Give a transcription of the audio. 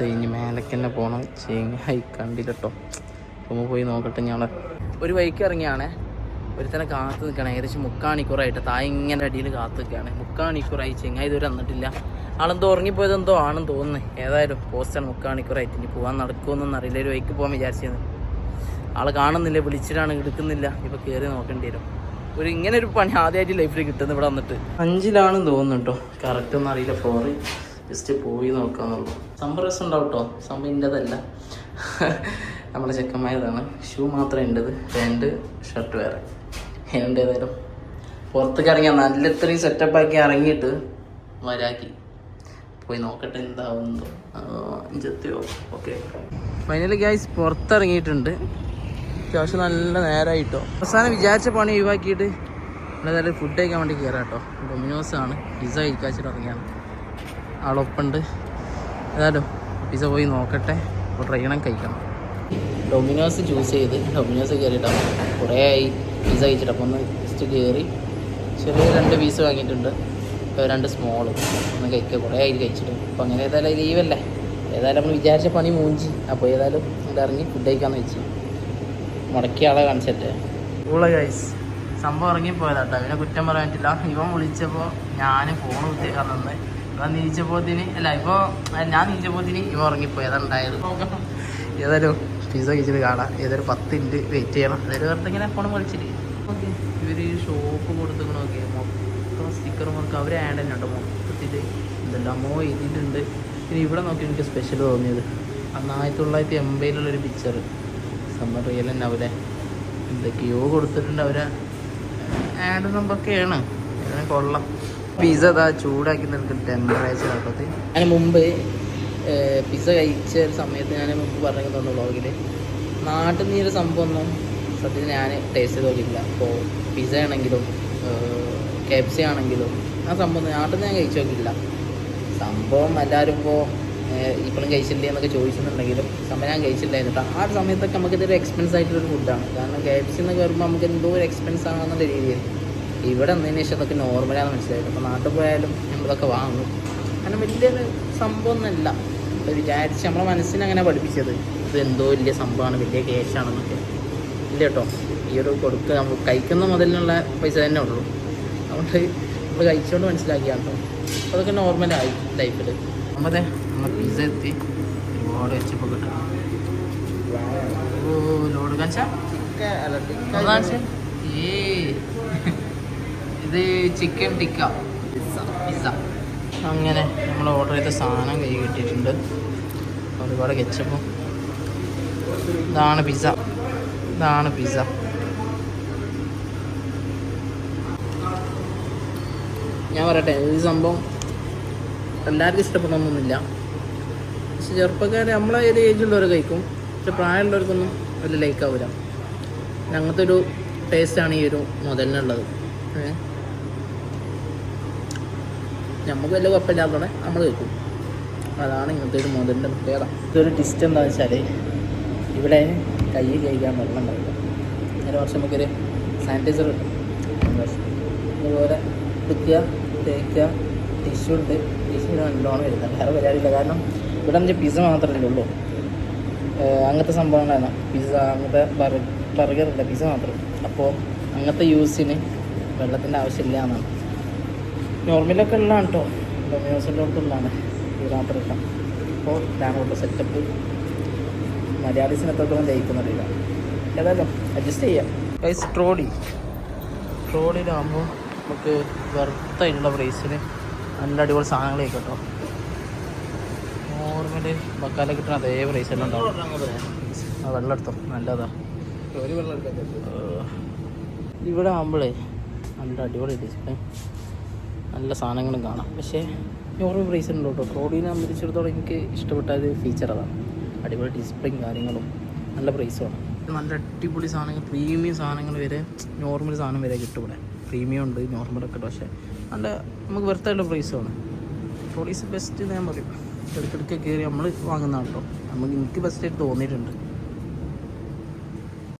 അടുത്ത് ഇനി മേലേക്ക് തന്നെ പോകണം ചെങ്ങായി കണ്ടില്ലട്ടോ. ഒന്ന് പോയി നോക്കട്ടെ ഞങ്ങൾ ഒരു വൈക്ക് ഇറങ്ങിയാണ്. ഒരുത്തനെ കാത്തു നിൽക്കണം ഏകദേശം മുക്കാണിക്കൂറായിട്ട്. താ ഇങ്ങനെ അടിയിൽ കാത്തു നിൽക്കുകയാണ്. മുക്കാണിക്കൂറായി. ചെങ്ങായി ഇതുവരെ വന്നിട്ടില്ല. ആളെന്തോ ഉറങ്ങിപ്പോയത് എന്തോ ആണെന്ന് തോന്നുന്നു. ഏതായാലും പോസ്റ്റാണ് മുക്കാണിക്കൂറായിട്ട്. ഇനി പോകാൻ നടക്കുമെന്നൊന്നും അറിയില്ല. ഒരു വൈക്ക് പോകാൻ വിചാരിച്ചത് ആളെ കാണുന്നില്ല. വിളിച്ചിട്ടാണ് എടുക്കുന്നില്ല. ഇപ്പൊ കയറി നോക്കേണ്ടി വരും. ഒരു ഇങ്ങനെ ഒരു പണി ആദ്യമായിട്ട് ലൈഫിൽ കിട്ടുന്നത് ഇവിടെ വന്നിട്ട്. അഞ്ചിലാണെന്ന് തോന്നുന്നു കേട്ടോ കറക്റ്റ് ഒന്നും അറിയില്ല. ഫ്ലോറ് ജസ്റ്റ് പോയി നോക്കാന്നുള്ളൂ രസം ഉണ്ടാവും കേട്ടോ സംഭവം ഇന്റെതല്ല. നമ്മുടെ ചെക്കന്മാരതാണ്. ഷൂ മാത്രമേ ഉണ്ടത് പാന്റ് ഷർട്ട് വേറെ. എന്റെതായാലും പുറത്തേക്ക് ഇറങ്ങിയാൽ നല്ല ഇത്രയും സെറ്റപ്പ് ആക്കി ഇറങ്ങിയിട്ട് വരാക്കി. പോയി നോക്കട്ടെ എന്താവുന്നതോ ജെത്തിയോ ഓക്കെ ഫൈനലി ഗ്യാസ് പുറത്തിറങ്ങിയിട്ടുണ്ട്. അത്യാവശ്യം നല്ല നേരമായിട്ടോ അവസാനം വിചാരിച്ച പണി ഒഴിവാക്കിയിട്ട് നല്ല ഫുഡ് കഴിക്കാൻ വേണ്ടി കയറാം കേട്ടോ ഡൊമിനോസ് ആണ്. പിസ്സ കഴിക്കാച്ചിട്ട് ഇറങ്ങിയാണ്. ആളൊപ്പുണ്ട്. ഏതായാലും പിസ പോയി നോക്കട്ടെ. അപ്പോൾ ട്രൈ ചെയ്യണം കഴിക്കണം. ഡൊമിനോസ് ചൂസ് ചെയ്ത് ഡൊമിനോസ് കയറിയിട്ടാണ് കുറേ ആയി പിസ കഴിച്ചിട്ട്. അപ്പോൾ ഒന്ന് ജസ്റ്റ് കയറി ചെറിയ രണ്ട് പീസ് വാങ്ങിയിട്ടുണ്ട്. രണ്ട് സ്മോളും ഒന്ന് കഴിക്കുക കുറേ ആയി കഴിച്ചിട്ട്. അപ്പോൾ അങ്ങനെ ഏതായാലും ലീവല്ലേ ഏതായാലും നമ്മൾ വിചാരിച്ച പണി മൂഞ്ചി. അപ്പോൾ ഏതായാലും ഇവിടെ ഇറങ്ങി ഫുഡ് കഴിക്കാമെന്ന് വെച്ച്. മുടക്കിയ ആളെ കാണിച്ചിട്ട് ഊള ഗൈസ് സംഭവം ഇറങ്ങിപ്പോയതാട്ടോ. അവനെ കുറ്റം പറയാൻ പറ്റില്ല. ഇവൻ വിളിച്ചപ്പോൾ ഞാൻ ഫോൺ കുത്തിയേക്കാൻ നിന്ന് ഇവൻ നീച്ചപ്പോത്തിന് അല്ല ഇപ്പൊ ഞാൻ നീച്ചപ്പോത്തിന് ഇവ ഇറങ്ങിപ്പോയതാണ് ഉണ്ടായത് ഏതായാലും പിസ കഴിച്ചിട്ട് കാണാം. ഏതൊരു പത്ത് മിനിറ്റ് വെയിറ്റ് ചെയ്യണം. അതായത് വെറുതെ ഇങ്ങനെ ഫോൺ വിളിച്ചിട്ട്. ഓക്കെ. ഇവർ ഷോപ്പ് കൊടുത്തിങ്ങനെ നോക്കിയാൽ മൊത്തം സ്റ്റിക്കറും വർക്ക് അവർ ആഡ് തന്നെ ഉണ്ടോ മൊത്തത്തിൽ എന്തെല്ലാമോ എഴുതിയിട്ടുണ്ട്. പിന്നെ ഇവിടെ നോക്കി എനിക്ക് സ്പെഷ്യൽ തോന്നിയത്. അന്ന് ആയിരത്തി തൊള്ളായിരത്തി എൺപതിലുള്ളൊരു പിക്ചർ സംഭവം റിയൽ തന്നെ അവരെ. എന്തൊക്കെയോ കൊടുത്തിട്ടുണ്ട് അവരെ. ആഡ് നമ്പറൊക്കെയാണ് ഇതിനെ കൊള്ളാം. പിസ്സ അതാ ചൂടാക്കി നിൽക്കുന്ന ടെമ്പറേച്ചർ ആട്ടത് അതിന് മുമ്പ് പിസ്സ കഴിച്ച ഒരു സമയത്ത് ഞാൻ മുമ്പ് പറഞ്ഞു തന്നു വ്ളോഗിൽ നാട്ടിൽ നിന്ന് ഒരു സംഭവം ഒന്നും സത്യത്തിൽ ഞാൻ ടേസ്റ്റ് ചെയ്ത് നോക്കിയില്ല അപ്പോൾ പിസ്സ ആണെങ്കിലും കെപ്സി ആണെങ്കിലും ആ സംഭവം നാട്ടിൽ നിന്ന് ഞാൻ കഴിച്ചു നോക്കിയില്ല സംഭവം എല്ലാവരും ഇപ്പോൾ ഇപ്പോഴും കഴിച്ചില്ലേ എന്നൊക്കെ ചോദിച്ചിട്ടുണ്ടെങ്കിലും സമയം ഞാൻ കഴിച്ചില്ലായിരുന്നു. ആ ഒരു സമയത്തൊക്കെ നമുക്കിതൊരു എക്സ്പെൻസ് ആയിട്ടുള്ളൊരു ഫുഡാണ് കാരണം കെ എഫ് സി എന്നൊക്കെ വരുമ്പോൾ നമുക്ക് എന്തോ ഒരു എക്സ്പെൻസ് ആണെന്നുള്ള രീതിയിൽ ഇവിടെ വന്നതിന് ശേഷം അതൊക്കെ നോർമലാണെന്ന് മനസ്സിലായത് അപ്പോൾ നാട്ടിൽ പോയാലും നമ്മളൊക്കെ വാങ്ങും. കാരണം വലിയൊരു സംഭവം ഒന്നല്ല അപ്പോൾ വിചാരിച്ച് നമ്മളെ മനസ്സിനെ അങ്ങനെ പഠിപ്പിച്ചത്. ഇത് എന്തോ വലിയ സംഭവമാണ് വലിയ കേശാണെന്നൊക്കെ ഇല്ല കേട്ടോ. ഈ ഒരു കൊടുക്കുക നമ്മൾ കഴിക്കുന്ന മുതലിനുള്ള പൈസ തന്നെ ഉള്ളൂ. അതുകൊണ്ട് നമ്മൾ കഴിച്ചുകൊണ്ട് മനസ്സിലാക്കിയാണ് കേട്ടോ. അപ്പോൾ അതൊക്കെ നോർമലായി ലൈഫിൽ അമ്മതെ നമ്മൾ പിസ്സ എത്തി. ഒരുപാട് വെച്ചപ്പോൾ കിട്ടും ഓ ലോഡ് കാണിച്ചാ? കാണിച്ച? ഏ ഇത് ചിക്കൻ ടിക്ക പിസ്സ അങ്ങനെ നമ്മൾ ഓർഡർ ചെയ്ത സാധനം കൈ കിട്ടിയിട്ടുണ്ട്. ഒരുപാട് കെച്ചപ്പ് ഇതാണ് പിസ്സ ഇതാണ് പിസ്സ ഞാൻ പറയട്ടെ ഈ സംഭവം എല്ലാവർക്കും ഇഷ്ടപ്പെടണമെന്നൊന്നുമില്ല പക്ഷെ ചെറുപ്പക്കാർ നമ്മളെ ഏത് ഏജുള്ളവർ കഴിക്കും. പക്ഷെ പ്രായമുള്ളവർക്കൊന്നും വലിയ ലൈക്കാവില്ല അങ്ങനത്തെ ഒരു ടേസ്റ്റാണ് ഈ ഒരു മുതലിനുള്ളത് ഏ? നമുക്ക് വലിയ കുഴപ്പമില്ലാത്തതോടെ നമ്മൾ കേൾക്കും. അതാണ് ഇങ്ങനത്തെ ഒരു മുതലിന്റെ പ്രത്യേകത. ഇതൊരു ടിസ്റ്റ് എന്താണെന്ന് വെച്ചാൽ ഇവിടെ കൈ കഴിക്കാൻ വെള്ളം ഉണ്ടാവില്ല. നേരെ വർഷം നമുക്കൊരു സാനിറ്റൈസർ കിട്ടും അതുപോലെ എടുക്കുക തേക്കുക ടിഷ്യൂ ഉണ്ട് ടിഷ്യൂ നല്ലോണം വരുന്നത് വേറെ പരിപാടിയില്ല. കാരണം ഇവിടെ നിന്ന് പിസ്സ മാത്രമല്ലേ ഉള്ളൂ. അങ്ങനത്തെ സംഭവങ്ങളാണ്. പിസ്സ അങ്ങനത്തെ ബർഗർ ബർഗറില്ല പിസ്സ മാത്രം അപ്പോൾ അങ്ങനത്തെ യൂസിന് വെള്ളത്തിന്റെ ആവശ്യമില്ല എന്നാണ്. നോർമലൊക്കെ ഉള്ളതാണ് കേട്ടോ ഡൊമിനോസിന്റെ അടുത്തുള്ളതാണ് ഈ മാത്രമല്ല അപ്പോൾ ഇതാണ് ഇവിടെ സെറ്റപ്പ് മലയാളീസിന് എത്രത്തോളം ദഹിക്കുന്നറിയില്ല ഏതായാലും അഡ്ജസ്റ്റ് ചെയ്യാം. ഗൈസ് ട്രോളി ട്രോളിയിലാകുമ്പോൾ നമുക്ക് വെറുത്തായിട്ടുള്ള പ്രൈസിന് നല്ല അടിപൊളി സാധനങ്ങൾ കേട്ടോ നോർമൽ ബക്കാല കിട്ടുന്ന അതേ പ്രൈസ് എല്ലാം ഉണ്ടാവും. ആ വെള്ളം എടുത്തോ നല്ലതാ ഇവിടെ ആകുമ്പോഴേ നല്ല അടിപൊളി ഡിസ്പ്ലേ നല്ല സാധനങ്ങളും കാണാം. പക്ഷേ നോർമൽ പ്രൈസ് ഉണ്ട് കേട്ടോ ട്രോളിനെ സംബന്ധിച്ചിടത്തോളം എനിക്ക് ഇഷ്ടപ്പെട്ട ഒരു ഫീച്ചർ അതാണ്. അടിപൊളി ഡിസ്പ്ലേയും കാര്യങ്ങളും നല്ല പ്രൈസുമാണ് നല്ല അടിപൊളി സാധനങ്ങൾ പ്രീമിയം സാധനങ്ങൾ വരെ നോർമൽ സാധനം വരെ കിട്ടും ഇവിടെ. പ്രീമിയം ഉണ്ട് നോർമലൊക്കെ പക്ഷേ നല്ല നമുക്ക് വെറുതായിട്ടുള്ള പ്രൈസുമാണ് ട്രോളീസ് ബെസ്റ്റ് ഞാൻ പറയും. ഇടയ്ക്കിടയ്ക്ക് കയറി നമ്മൾ വാങ്ങുന്നതാണ് കേട്ടോ നമുക്ക് എനിക്ക് ബെസ്റ്റായിട്ട് തോന്നിയിട്ടുണ്ട്.